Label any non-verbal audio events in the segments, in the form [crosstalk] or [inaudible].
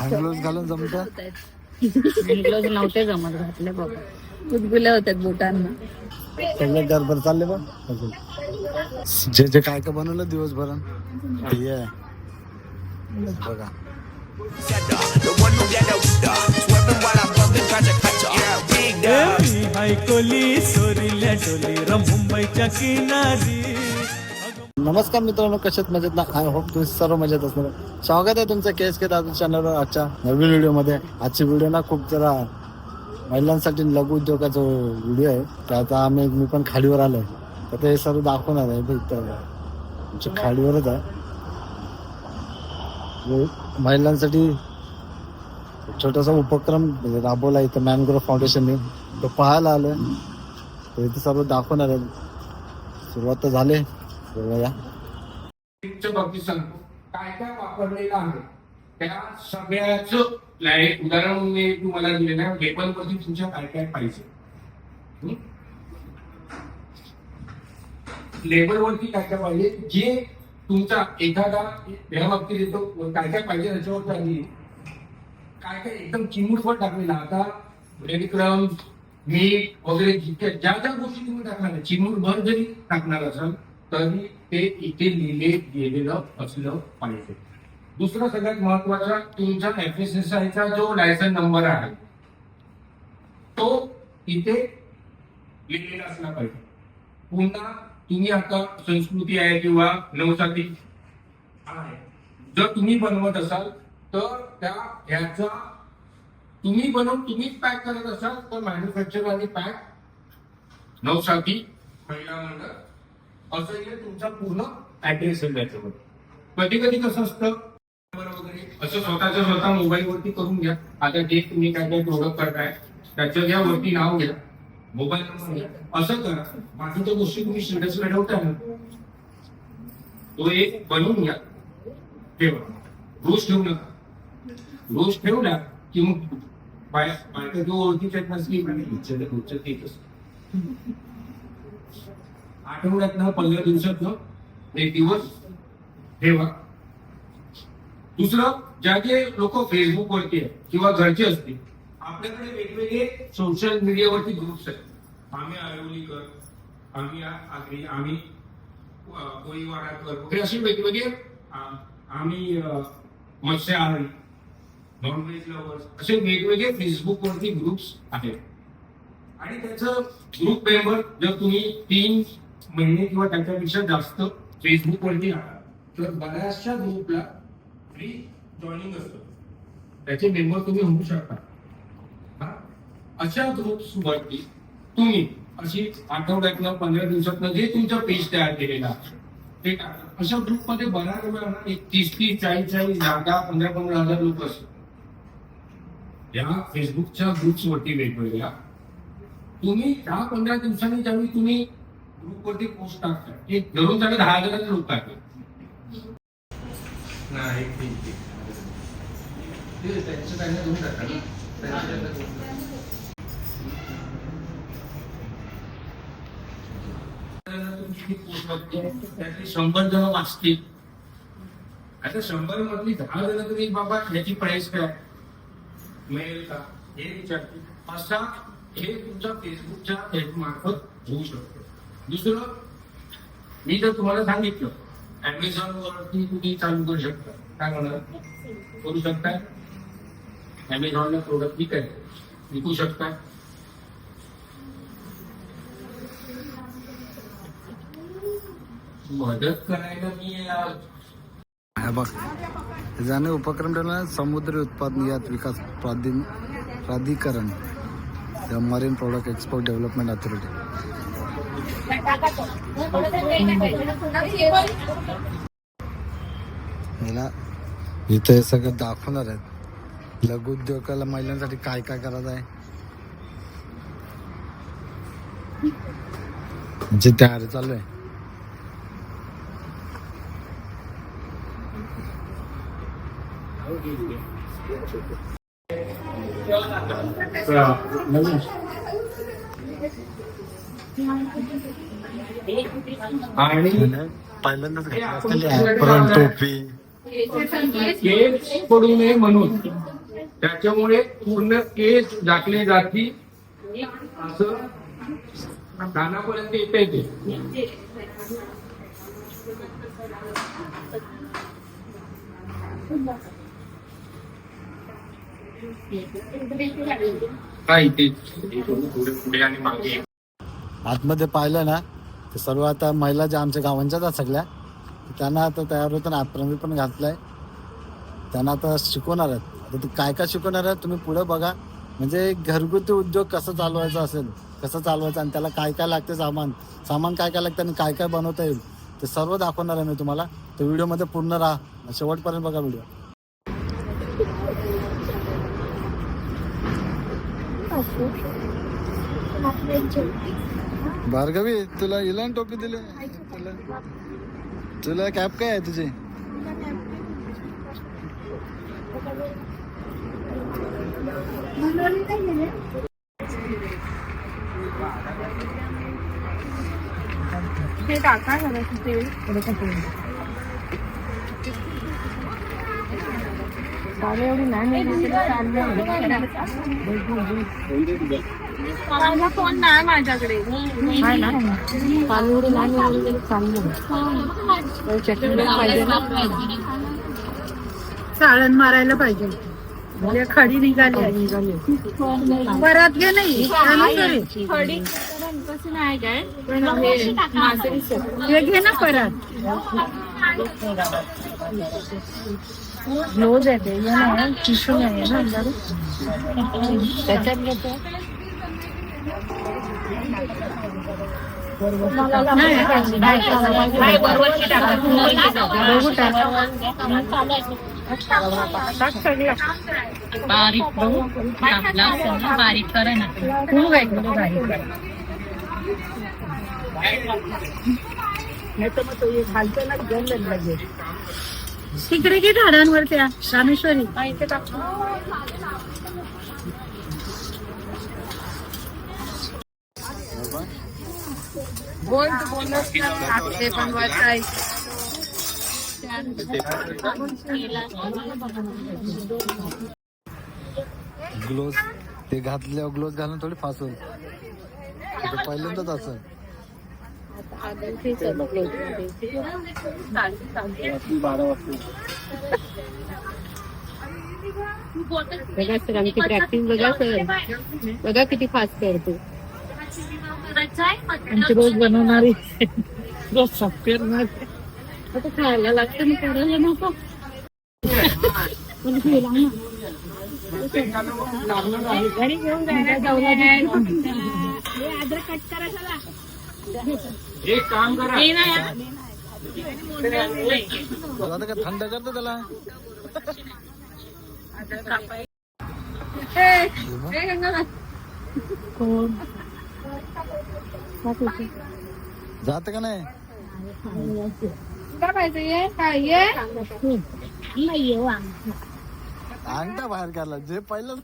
Hand gloves घालून जमत? Gloves नव्हते जमत घातले बाबा. गुदगुल्या होत्यात बोटांना. सगळे गडबड चालले बा. जे जे काय काय बनवलं दिवसभर हे आहे. बघा. हायकोली सोरील्या डोली र मुंबईच्या किनारी. नमस्कार मित्रांनो कशात मजेत ना? आय होप तुम्ही सर्व मजेत असणार. स्वागत आहे तुमचं केस के दादू चॅनलवर आजच्या नवीन व्हिडिओमध्ये. आजची व्हिडिओ ना खूप जरा महिलांसाठी लघु उद्योगाचा व्हिडिओ आहे. तर आता आम्ही मी पण खाडीवर आलोय. तर ते सर्व दाखवणार आहे. भेटत आमच्या खाडीवरच आहे. महिलांसाठी छोटासा उपक्रम म्हणजे राबवला इथं मॅनग्रोव्ह फाउंडेशनने. तो पाहायला आलोय. तर इथे सर्व दाखवणार आहे. सुरुवात तर झाले. बाबतीत सांगतो. काय काय वापरलेलं आहे? त्या सगळ्याच उदाहरण मी तुम्हाला दिलेलं आहे. वेपन वरती तुमच्या काय काय पाहिजे. लेबर वरती काय काय पाहिजे? जे तुमचा एखादा या बाबतीत येतो काय काय पाहिजे त्याच्यावर त्यांनी काय काय एकदम चिमूटवर टाकलेला आता ब्रेडक्रम मीठ वगैरे जितक्या ज्या ज्या गोष्टी तुम्ही टाकणार चिमूट चिमूटभर जरी टाकणार असाल तरी ते इथे लिहिले गेलेलं असलं पाहिजे. दुसरं सगळ्यात महत्त्वाचा तुमचा एफ एस एस आयचा जो लायसन नंबर आहे तो इथे लिहिलेला असला पाहिजे. पुन्हा तुम्ही आता संस्कृती आहे किंवा नवसाती आहे जर तुम्ही बनवत असाल तर त्या ह्याचा तुम्ही बनवून तुम्हीच पॅक करत असाल तर मॅन्युफॅक्चर आणि पॅक नवसाती महिला मंडळ असं हे तुमचा पूर्ण ऍड्रेस आहे त्याच्यामध्ये. कधी कधी कसं असतं वगैरे असं स्वतःच्या स्वतः मोबाईल वरती करून घ्या. आता जे तुम्ही काय काय प्रोडक्ट करताय त्याचं घ्या वरती नाव घ्या. मोबाईल नंबर घ्या. असं करा. बाकीच्या गोष्टी तुम्ही स्टेटस ठेवताय ना तो एक बनवून घ्या. ठेवा रोज ठेवू नका. रोज ठेवला की मग बायका जो ओळखीच्या नसली म्हणजे रोजचं आठवड्यातनं पंधरा दिवसातनं एक दिवस ठेवा दुसरं ज्या जे लोक फेसबुक वरती आहे किंवा घरचे असतील आपल्याकडे वेगवेगळे सोशल मीडियावरती ग्रुप्स आहेत. आम्ही आयोलीकर आम्ही आग्री आम्ही अ, वगैरे. असे वेगवेगळे आम्ही मत्स्य मत्स्यहारी नॉनव्हेज लवर्स असे वेगवेगळे फेसबुक वरती ग्रुप्स आहेत. आणि त्याचं ग्रुप मेंबर जर तुम्ही तीन महिने किंवा त्याच्यापेक्षा जास्त फेसबुक वरती तर बऱ्याचशा ग्रुपला फ्री जॉईनिंग असतं. त्याचे मेंबर तुम्ही होऊ शकता. हा? अशा ग्रुप्स वरती तुम्ही अशी आठवड्यातनं पंधरा दिवसातनं जे तुमचं पेज तयार केलेलं आहे ते अशा ग्रुपमध्ये बऱ्याच वेळा एक तीस तीस चाळीस चाळीस दहा पंधरा पंधरा हजार लोक असतात. या फेसबुकच्या ग्रुप्स वरती वेगवेगळ्या. तुम्ही दहा पंधरा दिवसांनी ज्यावेळी तुम्ही ग्रुपवरती पोस्ट टाकता हे धरून त्याला दहा हजाराचे लोक आहेत नाही त्यांचं त्यांना देऊन टाका ना. त्यांचं त्यांना देऊन टाका. तुमची ती post बघते, त्यातली शंभर जण वाचतील. आता शंभर मधली दहा जण तरी बाबा याची प्राइस काय? मिळेल का? हे विचारतील असा हे तुमच्या फेसबुकच्या मार्फत होऊ शकतो. दुसरं मी जर तुम्हाला सांगितलं अमेझॉन वरती तुम्ही चालू करू शकता. काय म्हणा करू शकता. अमेझॉनला प्रोडक्ट विकाय विकू शकता. मदत करायला मी बघ ज्याने उपक्रम ठेवला समुद्री उत्पादन यात विकास प्राधि प्राधिकरण the marine product export development authority इथे हे सगळं दाखवणार आहेत. लघु उद्योगाला महिलांसाठी काय काय करायचं आहे? जे तयारी चालू आहे. आणि पहिल्यांदाच केस पडू नये म्हणून. त्याच्यामुळे पूर्ण केस झाकले जाती असं कानापर्यंत येते ते. हा इथे पुढे पुढे आणि मागे. आतमध्ये पाहिलं ना तर सर्व आता महिला ज्या आमच्या गावांच्याच आहेत सगळ्या त्यांना आता तयार होतं ना आप्रमी पण घातलं आहे त्यांना आता शिकवणार आहेत. आता ते काय काय शिकवणार आहेत तुम्ही पुढं बघा. म्हणजे घरगुती उद्योग कसं चालवायचा असेल कसं चालवायचं आणि त्याला काय काय लागते सामान सामान काय काय लागतं आणि काय काय बनवता येईल ते सर्व दाखवणार आहे मी तुम्हाला. तर व्हिडिओमध्ये पूर्ण राहा शेवटपर्यंत बघा व्हिडिओ. भार्गवी तुला इलान टोपी दिली? तुला तुला कॅप काय आहे तुझी? टाका माझा फोन नाही माझ्याकडे चटणी पाहिजे चाळण मारायला पाहिजे. म्हणजे खडी निघाली परत घे नाही. खडी कसं नाही काय पण हे घे ना परत. रोज येते. हे नाही नाही ना त्याच्यात घेतो बारीक बघू आपला असेल ना बारीक करा आहे खूप तिकडे की झाडांवर त्या रामेश्वरी. बोल तू बोलत ते पण वाचाय. ते घातल्यावर ग्लोज घालून थोडी फास होईल ते पहिल्यांदाच असं. बघा सर आमची प्रॅक्टिस बघा सर. बघा किती फास्ट करतो. आमची रोज बनवणारी रोज सॉफ्टवेअर आता खायला लागतं मी करायला नको. घरी घेऊन हे. एक काम करा हे हा. थंड करतो त्याला हे. कोण जात का नाही? काय अंगठा बाहेर काढला जे पहिलं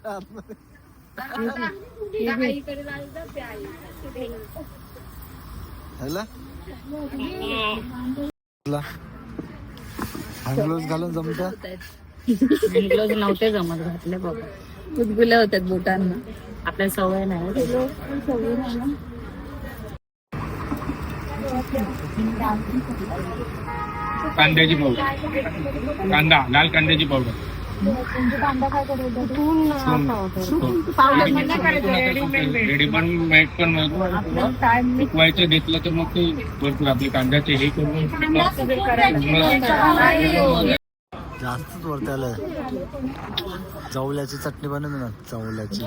ह्याला ग्लोज घालून जमत? ग्लोव्ज नव्हते जमत घातले बाबा. गुदगुल्या होत्यात बोटांना. आपल्या सवय नाही सवय नाही ना कांद्याची पावडर कांदा लाल कांद्याची पावडर रेडी पण मेट पण पिकवायचं घेतलं तर मग ते भरपूर आपले कांद्याचे हे करून जास्तच वरती आलंय. चवल्याची चटणी बनवली ना चवल्याची.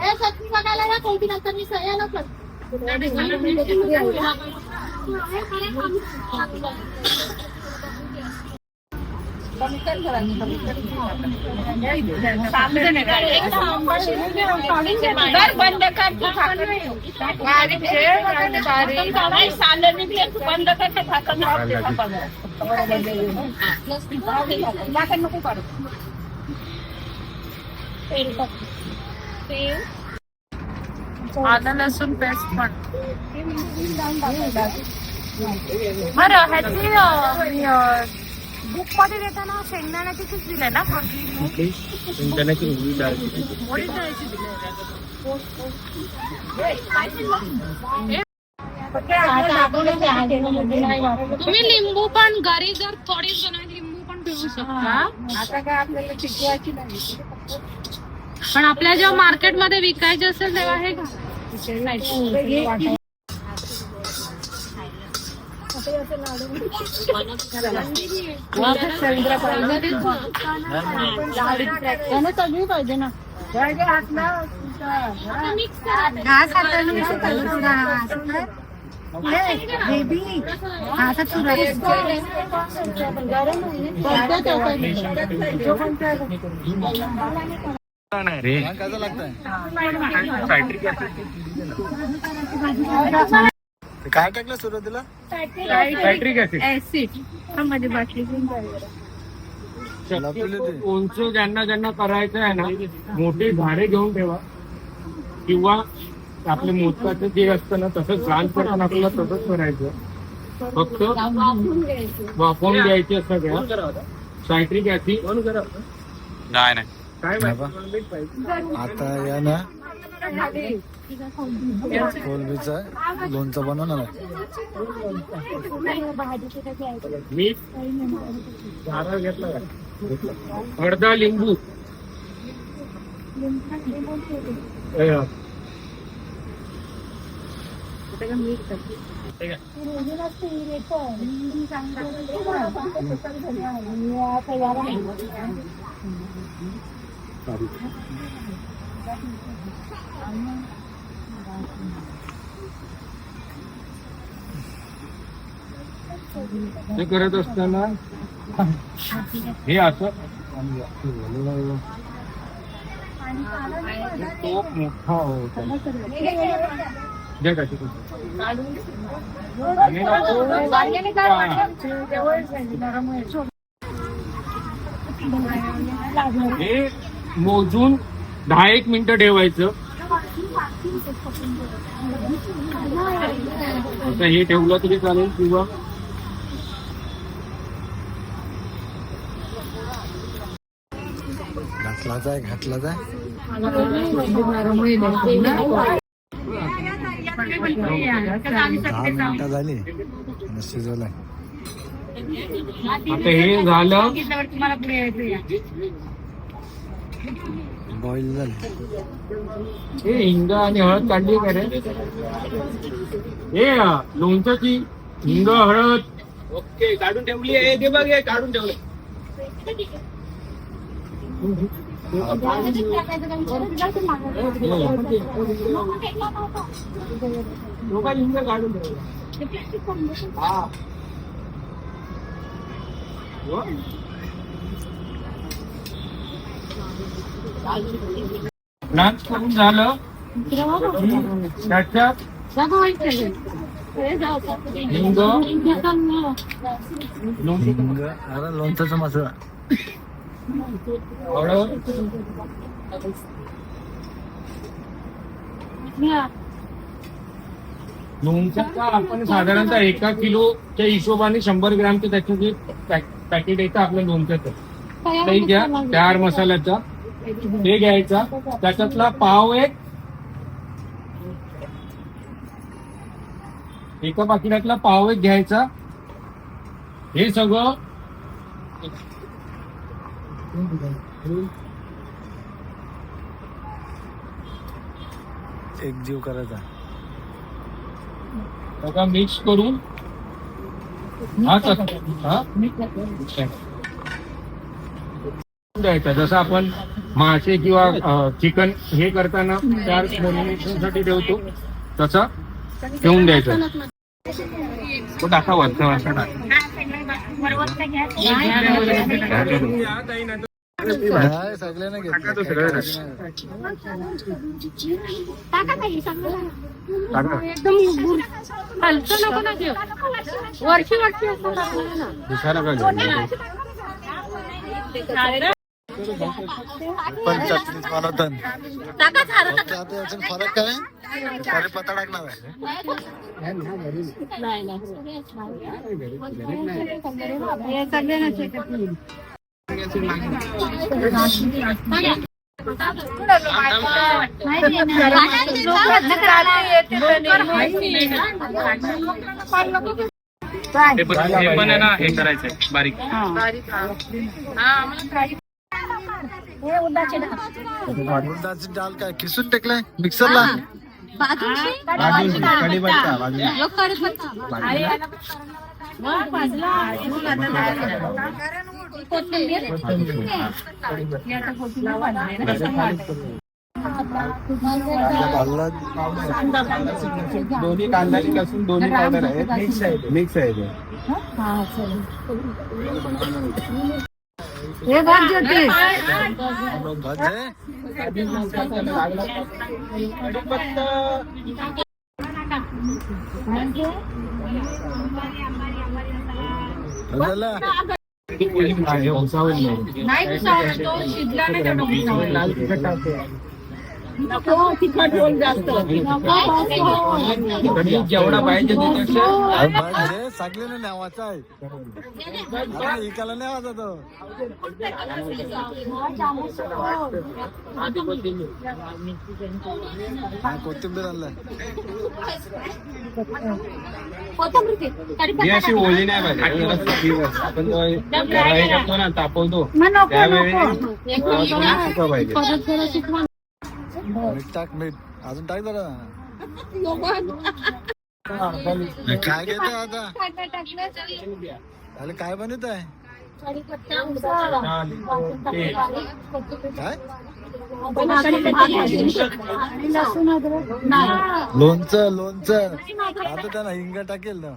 बंद कर तू बारीक बारीक सांडर निघले तू बंद कर ते झाकण झाकण नको काढू तेल टाक. तेल आलं लसूण पेस्ट पण बरं ह्याची अं, बुकमध्ये देताना शेंगदाण्याची चीज दिलंय ना? जायची तुम्ही लिंबू पण घरी जर बनवायची लिंबू पण पिळू शकता. आता काय आपल्याला शिकवायची नाही. पण आपल्या जेव्हा मार्केटमध्ये विकायचे असेल तेव्हा हे का सगळी पाहिजे ना घास बेबी आता? चुरा कसं लागतंय काय टाकलं सुरुवातीला? ऍसिड ऍसिड बाटली घेऊन. उंच ज्यांना ज्यांना करायचं आहे ना मोठे झाडे घेऊन ठेवा. किंवा आपले मोदकाचं जे असतं ना तसंच लहानपणात आपल्याला तसंच करायचं. फक्त वाफवून घ्यायचे सगळ्या. सायट्रिक ऍसिड नाही नाही. काय? आता या ना. कोलबीचं लोणचं बनवणार आहे. मीठ नारळ घेतला अर्धा लिंबू हे ते करत असताना हे असं तो मोठा होता द्या का हे मोजून दहा एक मिनिटं ठेवायचं. आता हे ठेवलं तरी चालेल किंवा? घातलाच आहे घातलाच आहे दहा मिनिटं झाली. आणि शिजवलंय. आता हे झालं. तुम्हाला पुढे यायचं या. बॉईल झाले हे हिंग आणि हळद काढली का रे हे अ, लोणच्याची हिंग हळद ओके काढून ठेवली आहे ते बघ हे काढून ठेवले लोका हिंग काढून ठेवलं हा नाच करून झालं. त्याच्यात लोणचं लोणच्याचा आपण साधारणतः एका किलोच्या हिशोबाने शंभर ग्रामचं त्याचं जे पॅक- पॅकेट येतं आपल्या लोणच्याचं. ते घ्या चार मसाल्याचा. ते घ्यायचा. त्याच्यातला पाव एक. एका पाकिटातला पाव एक घ्यायचा. हे सगळं. एक जीव करायचा. सगळं मिक्स करून. हा हा? द्यायचा. जसं आपण मासे किंवा चिकन हे करताना चारसाठी ठेवतो तसा ठेवून द्यायचं. तो टाका वरचा वरचा टाका. सगळ्यांना वर्षी वर्षी असं टाकलं ना दिसायला का घेऊ? पण चटणीच बनवतात टाका झालं फक्त आता याच्यात फरक काय कढीपत्ता टाकणार आहे नाही नाही हे. नसे हे पण आहे ना हे करायचंय बारीक उडदाची डाल काय किसून टेकलाय? मिक्सरला? दोन्ही कांदा लसूण दोन्ही पावडर आहेत. मिक्स आहे मिक्स आहे ते. हे भात ज्योती. हे नाही. शिजला नाही लाल तिखट टाकते. कढी जेवढा पाहिजे सगळ्यांना नावाचा आहे. अरे इकाला नाही वाजत. हा, कोथिंबीर आणलाय. ही अशी ओली नाही पाहिजे. आपण तो करतो ना. तापवतो. नको त्यावेळी नको. पाहिजे. मीठ टाक मीठ. अजून टाक जरा. काय घेत आता? अरे काय बनत आहे काय? लोणचं लोणचं. आता त्यांना हिंग टाकेल ना.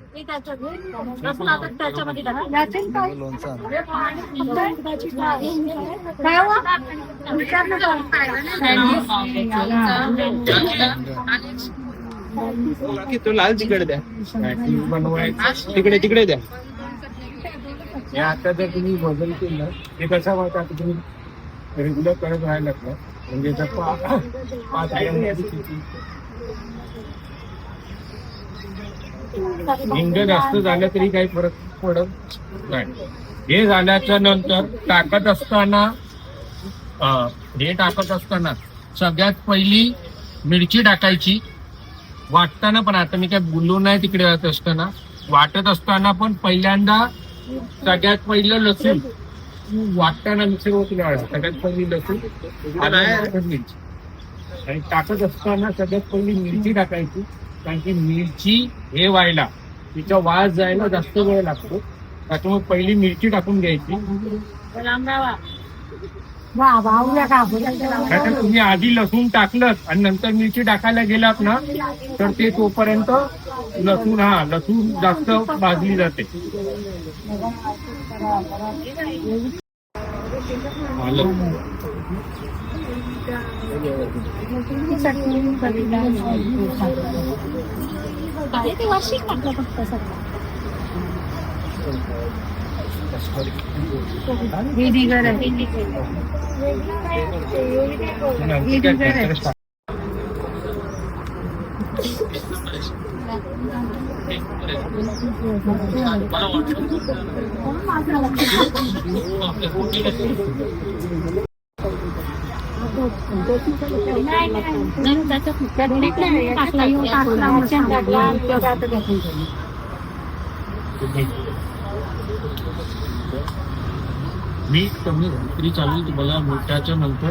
लोणचं तो लाल तिकडे द्या तिकडे तिकडे द्या. हे आता जर तुम्ही बदल केलं हे कसं आता तुम्ही रेग्युलर करत राहायला लागलं म्हणजे जर पाच? हिंग जास्त झालं तरी काही फरक पडत नाही. हे झाल्याच्यानंतर टाकत असताना हे टाकत असताना सगळ्यात पहिली मिरची टाकायची. वाटताना पण आता मी काय बोललो नाही तिकडे जात असताना. वाटत असताना पण पहिल्यांदा सगळ्यात पहिलं लसूण. वाटताना मिक्सर होती सगळ्यात पहिली लसूण आणि मिरची. आणि टाकत असताना सगळ्यात पहिली मिरची टाकायची. कारण की मिरची हे व्हायला तिचा वास जायला जास्त वेळ लागतो. त्याच्यामुळे पहिली मिरची टाकून घ्यायची. तुम्ही आधी लसूण टाकलं आणि नंतर मिरची टाकायला गेलात ना तर ते तोपर्यंत लसूण हा लसूण जास्त भाजली जाते. आलं. विनेगर आहे नंतर काय त्याच्यात टाक. मी कमी झालं चालू तुम्हाला मोठ्याच्या नंतर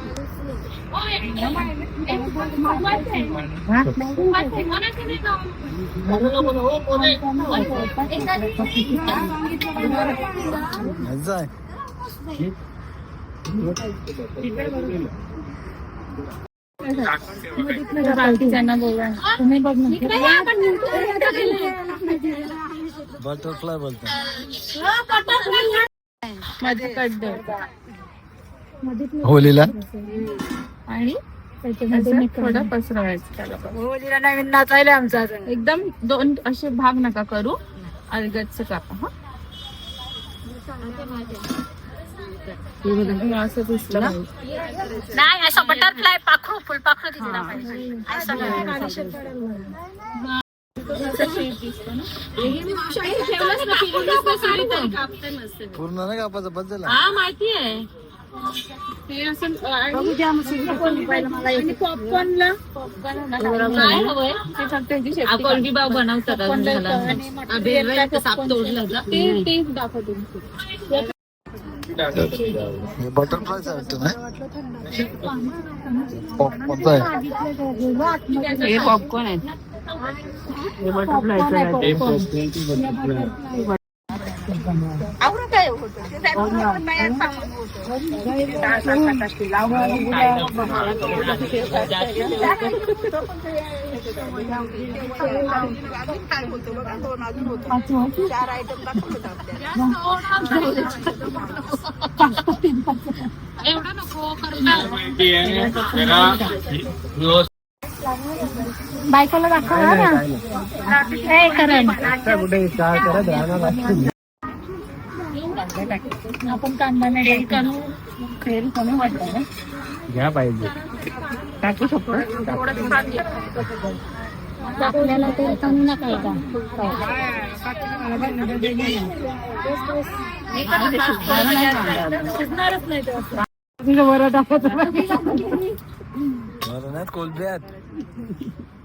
जाय बटरफ्लाय बोलतो मध्ये कट दे. होलीला आणि त्याच्यामध्ये थोडं पसरवायचं त्याला होलीला नवीन नाचायला आमचा एकदम दोन असे भाग नका करू. अलगदच कापा हा. असं दिसलं नाही असं बटरफ्लाय पाखरू फुलपाखरू दिसला पाहिजे पूर्ण नाही कापायचं बदल हा माहिती आहे ते असं आणि पॉपकॉर्नला काय हवंय? ते फक्त ह्याची शेपटी कोणती बाव बनवतात अजून झाला साप तोडलं ते ते दाखवते बटरफ्लायच वाटतं नाही? पॉपकॉर्नचा आहे. हे पॉपकॉर्न आहेत बायकोला दाखवा ना हे करण आपण कांदा नाही करू खेळ कमी वाटतं ना? घ्या पाहिजे. टाकू शकतो? आपल्याला ते कमी नका शिजणारच नाही ते असं. [laughs]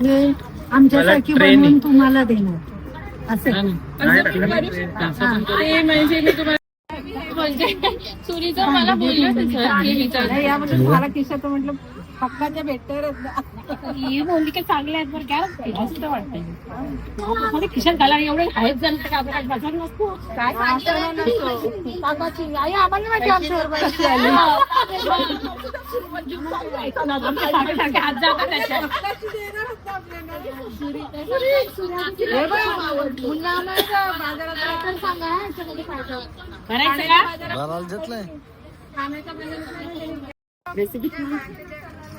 लावायची. आमच्यासारखी बनवून तुम्हाला देणार. असं. ते म्हणजे मी तुम्हाला म्हणजे मला बोललं तुम्हाला किशाचं म्हटलं हक्काच्या भेटणारच ही बोलली की चांगल्या आहेत बरं काय वाटतंय. खिशात घाला एवढे आहेत जण तर आपल्याला बाजार नसतो. काय काकाची आई आम्हाला माहिती आमच्यावर बाईची आली. आमच्या सारखे हात जातात त्याच्यात. हे करायचं का? बाराला घेतलंय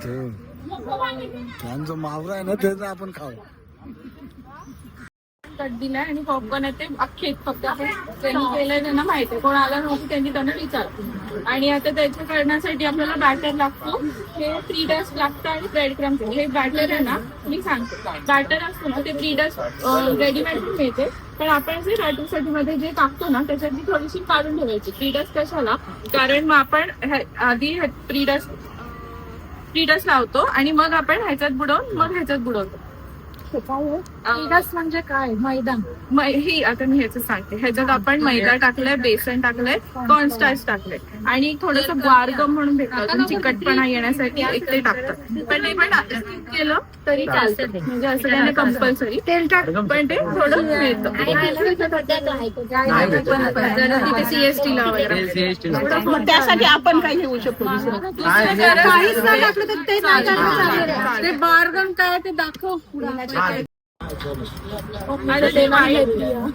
ते मावरा आहे ना त्याचा आपण खाऊ. कट दिलाय आणि पॉपकॉर्न आहे ते अख्खे फक्त. आपण त्यांनी केलंय त्यांना माहिती आहे. कोण आला नव्हतं त्यांनी त्यांना विचारतो आणि आता त्याच्या करण्यासाठी आपल्याला बॅटर लागतो. हे थ्री डस्ट लागतं आणि ब्रेड क्रम्स हे बॅटर आहे ना मी सांगते. बॅटर असतो ना ते थ्री डस्ट रेडीमेड मिळते. पण आपण जे बॅटरसाठी मध्ये जे टाकतो ना त्याच्यातली थोडीशी काढून ठेवायची. थ्री डस्ट कशाला? कारण मग आपण आधी थ्री डस्ट थ्री डस्ट लावतो आणि मग आपण ह्याच्यात बुडवून मग ह्याच्यात बुडवतो. टीडस म्हणजे काय? मैदान. मै- ही आता मी ह्याचं सांगते. ह्याच्यात आपण मैदा टाकलाय बेसन टाकलंय कॉर्नस्टार्च टाकलंय. आणि थोडस ग्वारगम म्हणून भेटतं. चिकटपणा येण्यासाठी एक ते टाकतात. पण ते पण skip केलं तरी चालतं. म्हणजे असं काही कंपल्सरी तेल टाक. पण ते थोडं मिळतं. जरा तिथे सीएसटी ला वगैरे मग त्यासाठी आपण काय घेऊ शकतो दुसरं? काहीच नाही टाकलं तर ते नाही चालेल. ते बारगम काय ते दाखव. ते वाईट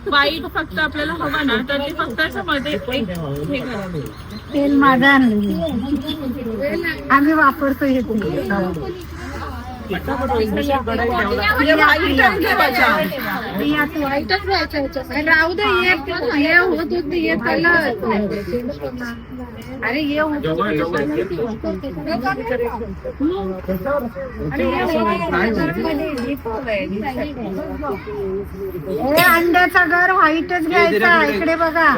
वाईट फक्त आपल्याला हवं ना तर ते फक्त असं मध्ये एक हे करायचं. तेल माझं आणलं आम्ही वापरतो हे तेल. राहू दे हे हे होत होते हे त्याला अरे ये होत हे अंड्याचा घर व्हाईटच घ्यायचा इकडे बघा.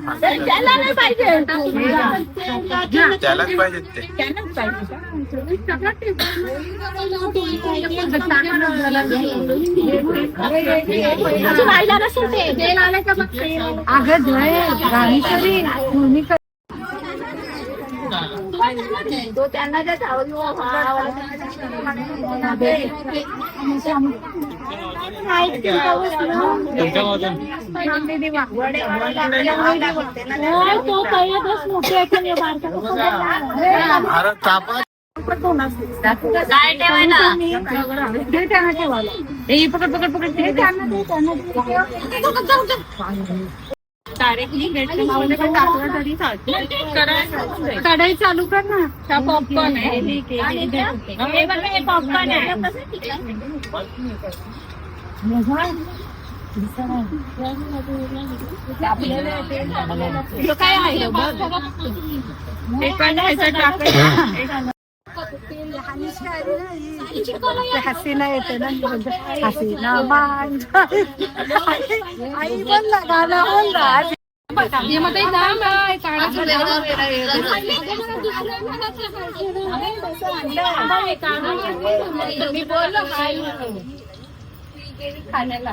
त्याला नाही पाहिजे त्यालाच पाहिजे. ते त्यालाच पाहिजे का अगं जय राणीश्वरी तो त्यांना तो मोठे अरे तापा काय ठेवायला हे पकड पकड पकड डायरेक्टली टाकलं तरी चालतं. कढई चालू कर ना. हा पॉपकॉर्न आहे. त्या- हे बघा हे पॉपकॉर्न आहे. काय आहे? हे पण ह्याच्यात टाकायचं ते हसीना येते ना मी म्हणते, हसीना मान आई बोल ना गाणं बोल ना मी बोललो काय खाण्याला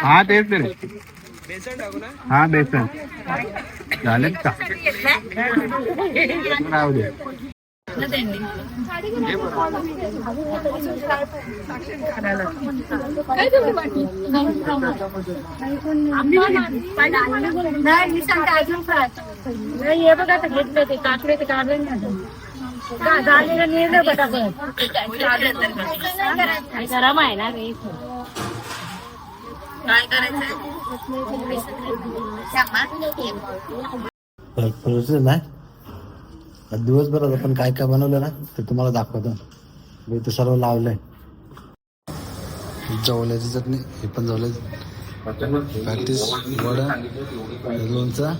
हा तेच रे. हा बेसन. झालेत का? राहू दे. नाही मी सांगते अजून फ्राय. नाही हे बघा घेतलं ते काकडे ते काढले नाही झालेलं निर्णय पटापट गरम आहे ना रे प्रोसेस नाही आज दिवसभरात आपण काय काय बनवलं ना ते तुम्हाला दाखवतो. मी ते सर्व लावलंय. जवल्याची चटणी हे पण जवल्याची पॅटीस वडा लोणचा.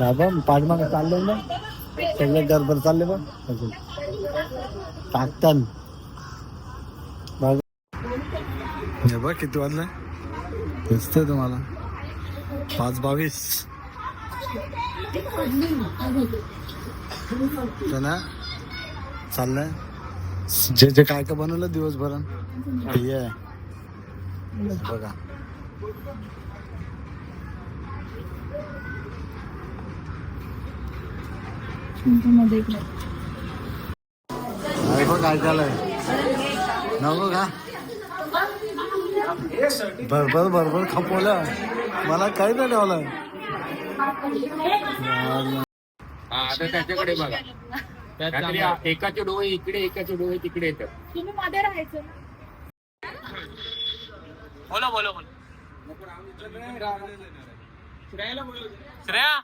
बाबा पाठमाग चाललंय ना? सगळे गडबड चालले बघ. टाकतान. बघ बघ किती वाजलं. दिसतंय तुम्हाला. पाच बावीस. ना चाललंय. जे जे काय काय बनवलं दिवसभर बघा. अरे बघ काय झालंय नको का? भरभर भरभर खपवलं. मला काही नाही ठेवलं. आता त्याच्याकडे बघा. एकाचे डोळे इकडे एकाचे डोळे तिकडे येतात. तुम्ही मध्ये राहायचं. श्रेया?